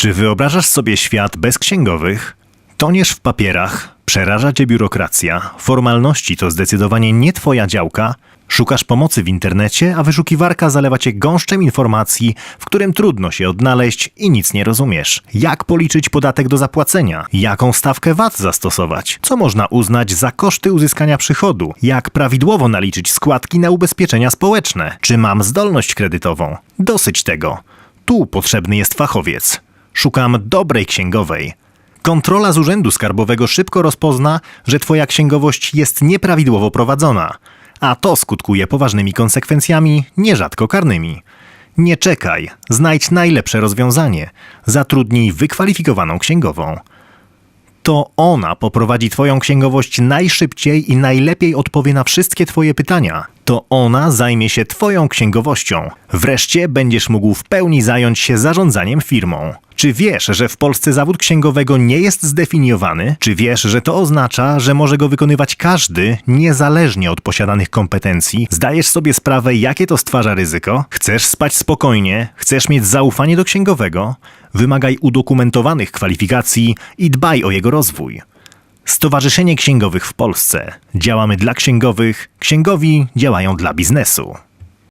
Czy wyobrażasz sobie świat bez księgowych? Toniesz w papierach, przeraża cię biurokracja, formalności to zdecydowanie nie twoja działka, szukasz pomocy w internecie, a wyszukiwarka zalewa cię gąszczem informacji, w którym trudno się odnaleźć i nic nie rozumiesz. Jak policzyć podatek do zapłacenia? Jaką stawkę VAT zastosować? Co można uznać za koszty uzyskania przychodu? Jak prawidłowo naliczyć składki na ubezpieczenia społeczne? Czy mam zdolność kredytową? Dosyć tego. Tu potrzebny jest fachowiec. Szukam dobrej księgowej. Kontrola z Urzędu Skarbowego szybko rozpozna, że Twoja księgowość jest nieprawidłowo prowadzona, a to skutkuje poważnymi konsekwencjami, nierzadko karnymi. Nie czekaj, znajdź najlepsze rozwiązanie. Zatrudnij wykwalifikowaną księgową. To ona poprowadzi Twoją księgowość najszybciej i najlepiej odpowie na wszystkie Twoje pytania. To ona zajmie się Twoją księgowością. Wreszcie będziesz mógł w pełni zająć się zarządzaniem firmą. Czy wiesz, że w Polsce zawód księgowego nie jest zdefiniowany? Czy wiesz, że to oznacza, że może go wykonywać każdy, niezależnie od posiadanych kompetencji? Zdajesz sobie sprawę, jakie to stwarza ryzyko? Chcesz spać spokojnie? Chcesz mieć zaufanie do księgowego? Wymagaj udokumentowanych kwalifikacji i dbaj o jego rozwój. Stowarzyszenie Księgowych w Polsce. Działamy dla księgowych, księgowi działają dla biznesu.